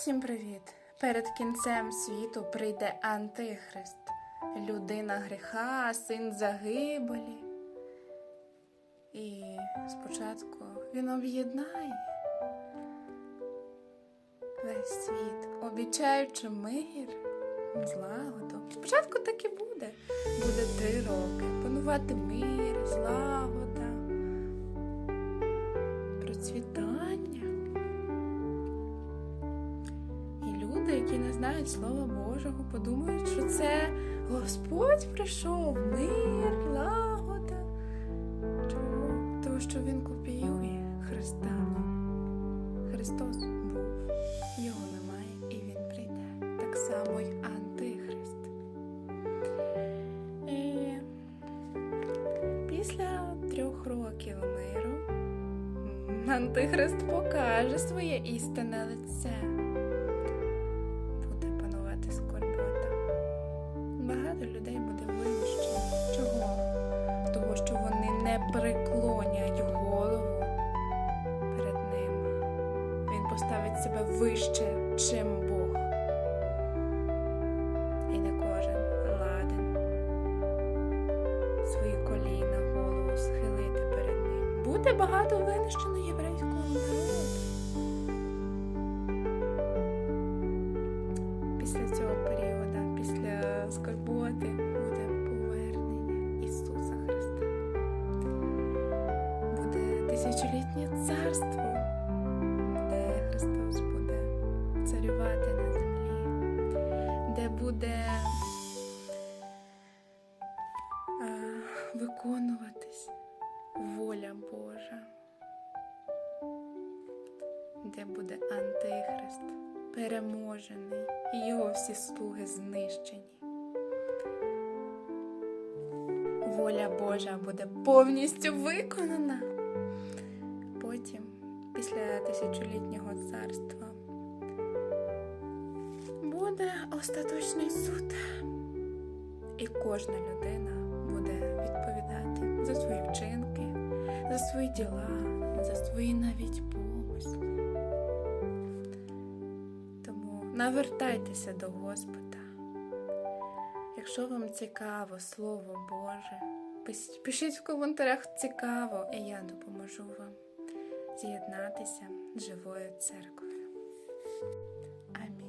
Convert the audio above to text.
Всім привіт! Перед кінцем світу прийде Антихрист, людина гріха, син загибелі. І спочатку він об'єднає весь світ, обіцяючи мир, злагоду. Спочатку так і буде. Буде три роки. Панувати мир, злагода, процвітання. Знають Слова Божого, подумають, що це Господь прийшов, мир, лагода. Чому? Тому що Він копіює Христа. Христос був, його немає, і Він прийде. Так само й Антихрист. І після трьох років миру Антихрист покаже своє істинне лице не голову перед ним. Він поставить себе вище, чим Бог. І не кожен ладен свої коліна, голову схилити перед ним. Буде багато винищено єврейського народу. Тисячолітнє царство, де Христос буде царювати на землі, де буде а, виконуватись воля Божа, де буде Антихрист переможений, і його всі слуги знищені. Воля Божа буде повністю виконана. Після тисячолітнього царства, буде остаточний суд. І кожна людина буде відповідати за свої вчинки, за свої діла, за свої навіть помисли. Тому навертайтеся до Господа. Якщо вам цікаво Слово Боже, пишіть в коментарях цікаво, і я допоможу вам з'єднатися живою церквою. Амінь.